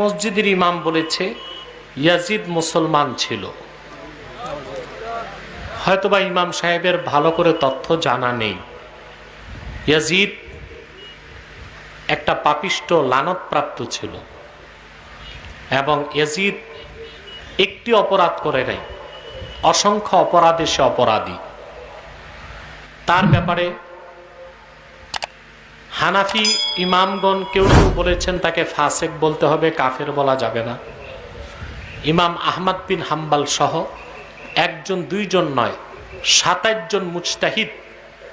মসজিদের ইমাম বলেছে, ইয়াজিদ মুসলমান ছিল। হয়তোবা ইমাম সাহেবের ভালো করে তথ্য জানা নেই। ইয়াজিদ একটা পাপিষ্ট লানতপ্রাপ্ত ছিল এবং ইয়াজিদ একটি অপরাধ করে নাই, অসংখ্য অপরাধে সে অপরাধী। তার ব্যাপারে হানাফি ইমামগণ কেউ কেউ বলেছেন, তাকে ফাসেক বলতে হবে, কাফের বলা যাবে না। ইমাম আহমদ বিন হাম্বাল সহ একজন, দুইজন নয় সাতাশ জন মুজতাহিদ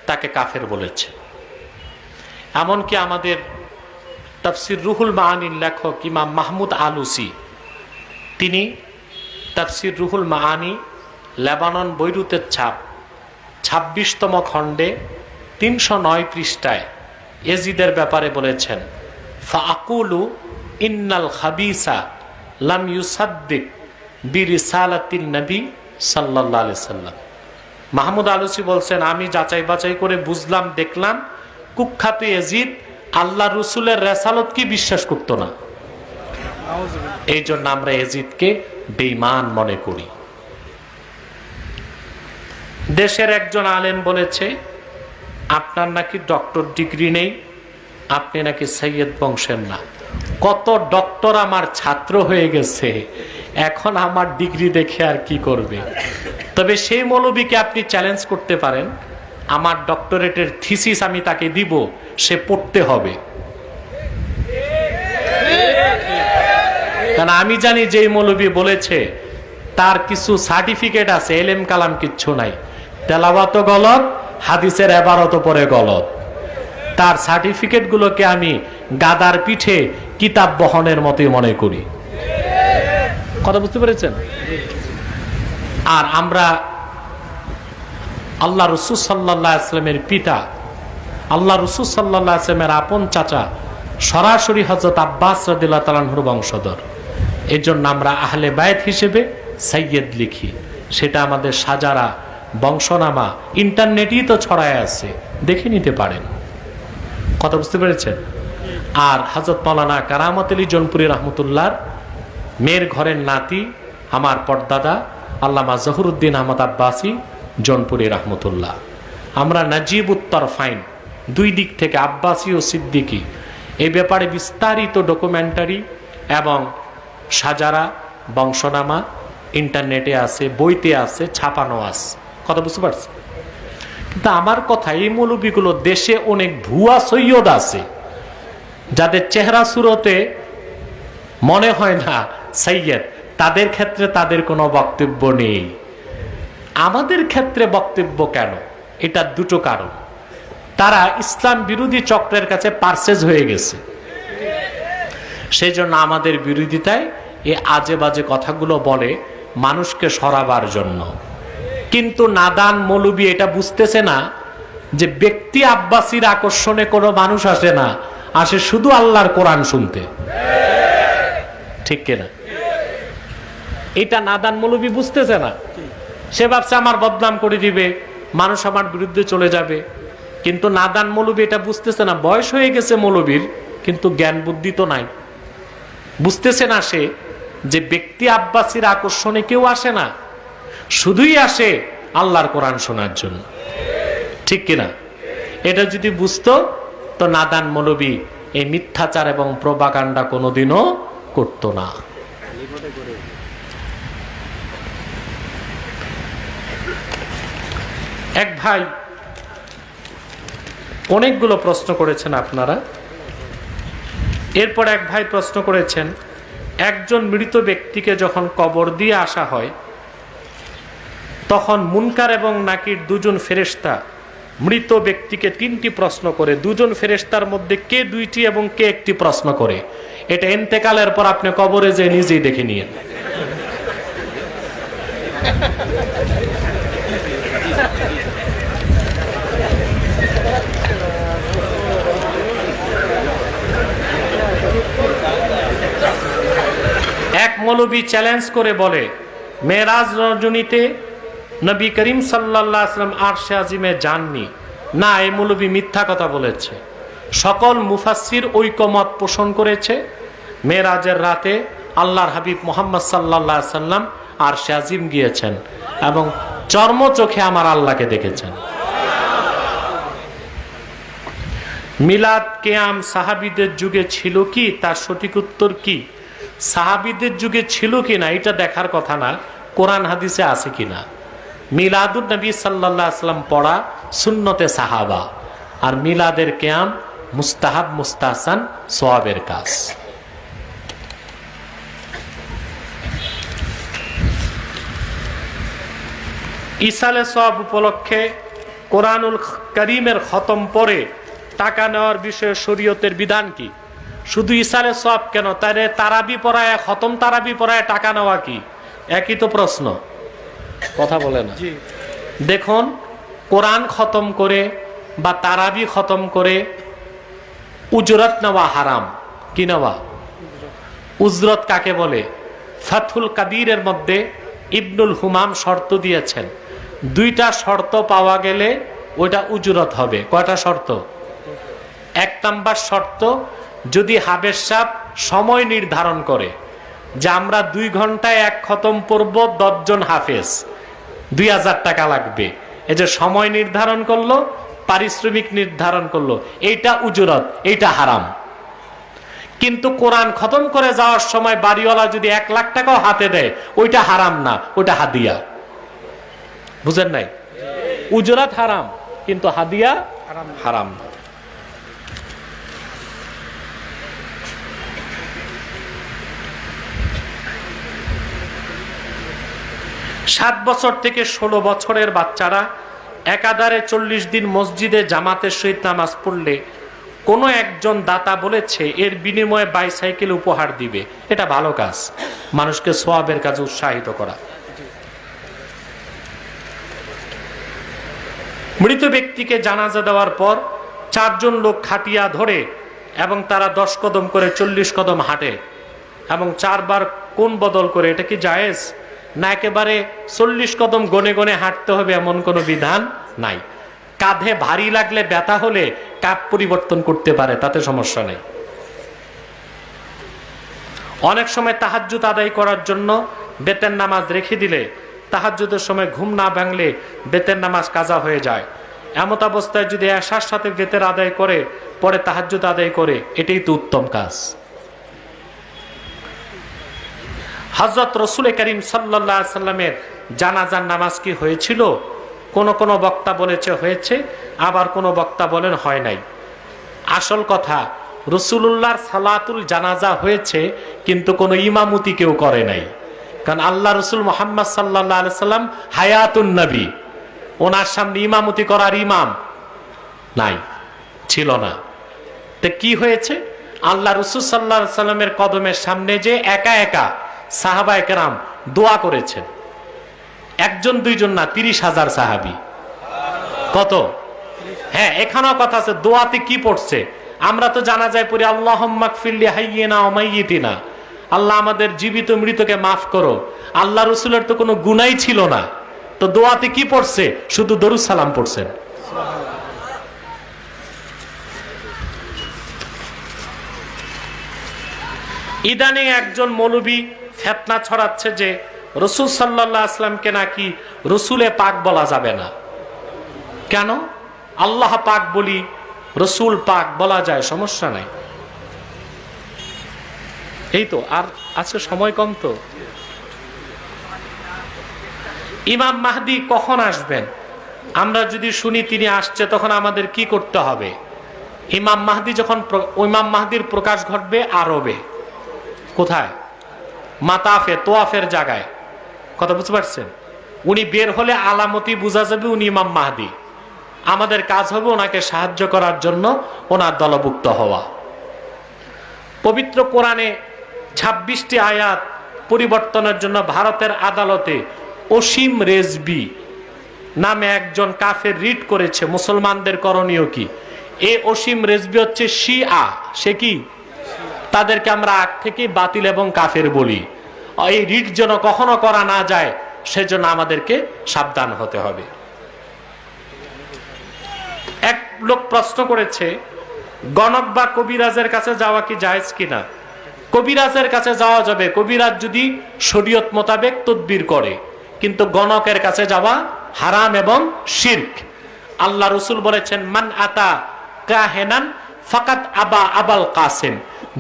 তাকে কাফের বলেছে। এমনকি আমাদের তাফসির রুহুল মাহানির লেখক ইমাম মাহমুদ আলুসি, তিনি তাফসির রুহুল মাহানি লেবানন, বৈরুতের ছাপ, ছাব্বিশতম খণ্ডে তিনশো নয় পৃষ্ঠায় এজিদের ব্যাপারে বলেছেন ফাকুলু ইন্নাল খাবিসা লাম ইউসাদ্দিক বিরিসালাতিন নবী সাল্লাহ মাহমুদ আলুসি বলছেন, আমি যাচাই বাছাই করে বুঝলাম, দেখলাম, কুখ্যাত এজিদ আল্লাহ রসুলের রেসালত কি বিশ্বাস করতো না? এই জন্য আমরা এজিদকে বেইমান মনে করি। দেশের একজন আলেম বলেছে আপনার নাকি ডক্টর ডিগ্রি নেই, আপনি নাকি সৈয়দ বংশের না। কত ডক্টর আমার ছাত্র হয়ে গেছে, এখন আমার ডিগ্রি দেখে আর কি করবে? তবে সেই মৌলবীকে আপনি চ্যালেঞ্জ করতে পারেন, আমার ডক্টরেটের থিসিস আমি তাকে দিব, সে পড়তে হবে। কারণ আমি জানি যেই মৌলবী বলেছে, তার কিছু সার্টিফিকেট আছে, এলেম কালাম কিচ্ছু নাই। তেলাওয়াত গলত হাদিসের এবারত পরে গলত। তার সার্টিফিকেটগুলোকে আমি গাদার পিঠে কিতাব বহনের মতোই মনে করি। কথা বুঝতে পেরেছেন? আর আমরা আল্লাহ রসুল পিতা, আল্লাহ রসুল আপন চাচা, সরাসরি হজরত আব্বাস রদিল্লা তালানহুর বংশধর। এই জন্য আমরা আহলে বায়েত হিসেবে সৈয়দ লিখি। সেটা আমাদের সাজারা বংশনামা, ইন্টারনেটেই তো ছড়ায় আছে, দেখে নিতে পারেন। কথা বুঝতে পেরেছেন? আর হজরত মৌলানা কারামত আলী জনপুরি রহমতুল্লাহর মেয়ের ঘরের নাতি, আমার পর্দাদা, আল্লামা জহুরুদ্দিন আহমদ আব্বাসী জনপুরি রহমতুল্লাহ। আমরা নাজিব উত্তর ফাইন দুই দিক থেকে আব্বাসী ও সিদ্দিকি এই ব্যাপারে বিস্তারিত ডকুমেন্টারি এবং সাজারা, বংশনামা, ইন্টারনেটে আছে, বইতে আছে, ছাপানো আছে। কথা বুঝতে পারছি? কিন্তু আমার কথা, এই মৌলবীগুলো দেশে অনেক ভুয়া সৈয়দ আছে, যাদের চেহারা সুরতে মনে হয় না, সৈয়দ, তাদের ক্ষেত্রে তাদের কোনো বক্তব্য নেই। আমাদের ক্ষেত্রে বক্তব্য কেন? এটা দুটো কারণ। তারা ইসলাম বিরোধী চক্রের কাছে পার্সেজ হয়ে গেছে। সেই জন্য আমাদের বিরোধিতায় এ আজে বাজে কথাগুলো বলে মানুষকে সরাবার জন্য। কিন্তু নাদান মৌলবী এটা বুঝতেছে না যে ব্যক্তি আব্বাসীর আকর্ষণে কোনো মানুষ আসে না, আসে শুধু আল্লাহর কোরআন শুনতে। ঠিক কিনা? এটা নাদান মৌলবী বুঝতেছে না। সে ভাবছে আমার বদনাম করে দিবে, মানুষ আমার বিরুদ্ধে চলে যাবে। কিন্তু নাদান মৌলবী এটা বুঝতেছে না। বয়স হয়ে গেছে মৌলবীর, কিন্তু জ্ঞান বুদ্ধি তো নাই। বুঝতেছে না সে যে ব্যক্তি আব্বাসীর আকর্ষণে কেউ আসে না। শুধুই আসে আল্লাহর কোরআন শোনার জন্য। ঠিক কিনা? এটা যদি বুঝতো, তো নাদান মৌলবী এই মিথ্যাচার এবং প্রবাকাণ্ডা কোনোদিনও করতো না। এক ভাই অনেকগুলো প্রশ্ন করেছেন আপনারা। এরপর এক ভাই প্রশ্ন করেছেন, একজন মৃত ব্যক্তিকে যখন কবর দিয়ে আসা হয় তখন মুনকার এবং নাকির দুজন ফেরেস্তা মৃত ব্যক্তিকে তিনটি প্রশ্ন করে, দুজন ফেরেস্তার মধ্যে কে দুইটি এবং কে একটি প্রশ্ন করে। এটা এন্তেকালের পর আপনি কবরে যে নিজেই দেখে নিয়ে। এক মৌলবী চ্যালেঞ্জ করে বলে, মেয়েরাজ রজনীতে নবী করিম সাল্লাহ আসলাম আরশে আজিমে যাননি। না, এই মৌলবী মিথ্যা কথা বলেছে। সকল মুফাসির ঐকমত পোষণ করেছে। মেয়েরাজের রাতে আল্লাহর হাবিব মোহাম্মদ সাল্লাহ সাল্লাম আর শাজিম গিয়েছেন এবং চর্ম চোখে আমার আল্লাহকে দেখেছেন। মিলাদ কেয়াম সাহাবিদের যুগে ছিল কি? তার সঠিক উত্তর কি? সাহাবিদের যুগে ছিল কি না? এটা দেখার কথা না। কোরআন হাদিসে আছে কি না? মিলাদুল নবী সাল্লাহ আসলাম পড়া সুন্নতে সাহাবা। আর মিলাদের কেয়াম মুস্তাহাব, মুস্তাহসান সোয়াবের কাজ। ইসালে সব উপলক্ষে কোরআনুল করিমের খতম পরে টাকা নেওয়ার বিষয়ে শরীয়তের বিধান কি? শুধু ইসালে সব কেন? তারে তারাবি পড়ায়, খতম তারাবি পড়ায় টাকা নেওয়া কি? একই তো প্রশ্ন। কথা বলে না। দেখুন কোরআন খতম করে বা তারাবি খতম করে উজরত নেওয়া হারাম। কি নেওয়া? উজরত কাকে বলে? ফাথুল কাদিরের মধ্যে ইবনুল হুমাম শর্ত দিয়েছেন। দুইটা শর্ত পাওয়া গেলে ওইটা উজরত হবে। কয়টা শর্ত? এক নাম্বার শর্ত যদি হাবের সাপ সময় নির্ধারণ করে যে আমরা দুই ঘন্টায় এক খতম পড়ব দশজন হাফেজ। দুই হাজার টাকা লাগবে। এই যে সময় নির্ধারণ করল, পারিশ্রমিক নির্ধারণ করল, এইটা উজরত, এইটা হারাম। কিন্তু কোরআন খতম করে যাওয়ার সময় বাড়িওয়ালা যদি এক লাখ টাকাও হাতে দেয়, ওইটা হারাম না, ওইটা হাদিয়া। বুঝেন নাই? উজরাত হারাম, কিন্তু হাদিয়া হারাম। না সাত বছর থেকে ষোলো বছরের বাচ্চারা একাধারে চল্লিশ দিন মসজিদে জামাতের সহিত নামাজ পড়লে কোনো একজন দাতা বলেছে, এর বিনিময়ে বাইসাইকেল উপহার দিবে। এটা ভালো কাজ। মানুষকে সোয়াবের কাজে উৎসাহিত করা। মৃত ব্যক্তিকে জানাজা দেওয়ার পর চারজন লোক খাটিয়া ধরে এবং তারা দশ কদম করে চল্লিশ কদম হাঁটে এবং চারবার কোন বদল করে, এটা কি জায়েজ? না একেবারে চল্লিশ কদম গনে গনে হাঁটতে হবে এমন কোনো বিধান নাই। কাঁধে ভারী লাগলে ব্যথা হলে কাপ পরিবর্তন করতে পারে, তাতে সমস্যা নেই। অনেক সময় তাহাজ্জুদ আদায় করার জন্য বেতের নামাজ রেখে দিলে তাহাজ্জুদের সময় ঘুম না ভাঙলে বেতের নামাজ কাজা হয়ে যায়। এমত অবস্থায় যদি আশার সাথে বেতের আদায় করে, পরে তাহাজ্জুদ আদায় করে, এটাই তো উত্তম কাজ। হজরত রসুল করিম সাল্লা সাল্লামের জানাজার নামাজ কি হয়েছিল? কোন কোন বক্তা বলেছে, হয়েছে, আবার কোন বক্তা বলেন হয় নাই। আসল কথা রসুল্লাহর সালাতুল জানাজা হয়েছে, কিন্তু কোনো ইমামতি কেউ করে নাই। কারণ আল্লাহ রসুল মোহাম্মদ সাল্লাহ সাল্লাম হায়াতুন নবী। ওনার সামনে ইমামতি করার ইমাম নাই, ছিল না। তো কি হয়েছে? আল্লাহ রসুল সাল্লাহ সাল্লামের কদমের সামনে যে একা একা সাহাবা একরাম দোয়া করেছেন। একজন, দুইজন না, তিরিশ হাজার সাহাবি। কত? হ্যাঁ এখানেও কথা আছে, দোয়াতে কি পড়ছে? আমরা তো জানা যায় পড়ি আল্লাহ হাইয়ে না না আল্লাহ আমাদের জীবিত মৃতকে মাফ করো। আল্লাহ রসুলের তো কোনো গুনাই ছিল না। তো দোয়াতে কি পড়ছে? শুধু দরুদ সালাম পড়ছেন। ইদানিং একজন মৌলবী ফেতনা ছড়াচ্ছে যে রসুল সাল্লাহ আসলামকে নাকি রসুলে পাক বলা যাবে না। কেন? আল্লাহ পাক বলি রসুল পাক বলা যায়, সমস্যা নাই। এই তো, আর আজকে সময় কম তো। ইমাম মাহদি কখন আসবেন? আমরা যদি শুনি তিনি আসছে, তখন আমাদের কি করতে হবে? ইমাম মাহদি যখন ইমাম মাহদির প্রকাশ ঘটবে আরবে। কোথায়? মাতাফে, তোয়াফের জায়গায়। কথা বুঝতে পারছেন? উনি বের হলে আলামতি বোঝা যাবে উনি ইমাম মাহদি। আমাদের কাজ হবে ওনাকে সাহায্য করার জন্য ওনার দলভুক্ত হওয়া। পবিত্র কোরআনে ছাব্বিশটি আয়াত পরিবর্তনের জন্য ভারতের আদালতে অসীম রেজবি নামে একজন কাফের রিট করেছে। মুসলমানদের করণীয় কি? এ অসীম রেজবি হচ্ছে শি আ সে কি? তাদেরকে আমরা আগ থেকে বাতিল এবং কাফের বলি। এই রিট যেন কখনো করা না যায়, সেজন্য আমাদেরকে সাবধান হতে হবে। এক লোক প্রশ্ন করেছে, গণক বা কবিরাজের কাছে যাওয়া কি জায়েজ কিনা? কবিরাজের কাছে যাওয়া যাবে। কবিরাজ যদি শরীয়ত মোতাবেক তদ্বির করে, কিন্তু গণকের কাছে যাওয়া হারাম এবং শির্ক। আল্লাহ রসুল বলেছেন, মান আতা কাহেনান ফাকাত আবা আবাল কাসেম।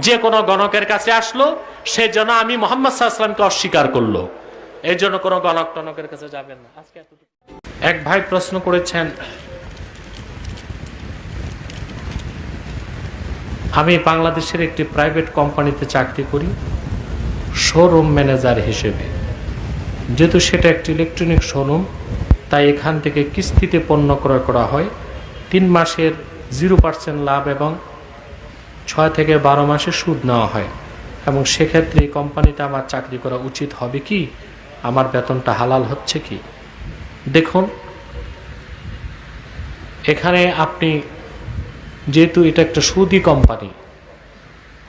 যে কোনো গণকের কাছে আসলো, সে যেন আমি মোহাম্মদ সাল্লামকে অস্বীকার করল। এই জন্য কোনো গণক টনকের কাছে যাবেন না। আজকে। এক ভাই প্রশ্ন করেছেন, আমি বাংলাদেশের একটি প্রাইভেট কোম্পানিতে চাকরি করি, শোরুম ম্যানেজার হিসেবে। যেহেতু সেটা একটি ইলেকট্রনিক শোরুম, তাই এখান থেকে কিস্তিতে পণ্য ক্রয় করা হয়। তিন মাসের জিরো পার্সেন্ট লাভ এবং ছয় থেকে বারো মাসে সুদ নেওয়া হয়। এবং সেক্ষেত্রে এই কোম্পানিতে আমার চাকরি করা উচিত হবে কি? আমার বেতনটা হালাল হচ্ছে কি? দেখুন, এখানে আপনি যেহেতু এটা একটা সুদি কোম্পানি,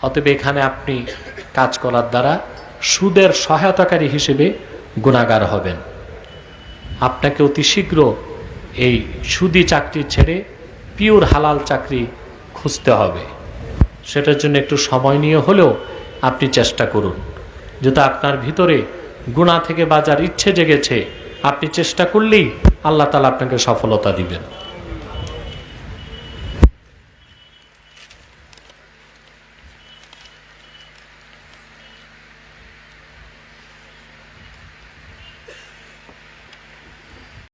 অতএব এখানে আপনি কাজ করার দ্বারা সুদের সহায়তাকারী হিসেবে গুণাগার হবেন। আপনাকে অতি শীঘ্র এই সুদি চাকরি ছেড়ে পিওর হালাল চাকরি খুঁজতে হবে। সেটার জন্য একটু সময় নিয়ে হলেও আপনি চেষ্টা করুন। যেহেতু আপনার ভিতরে গুণা থেকে বাজার ইচ্ছে জেগেছে, আপনি চেষ্টা করলেই আল্লাহ তালা আপনাকে সফলতা দিবেন।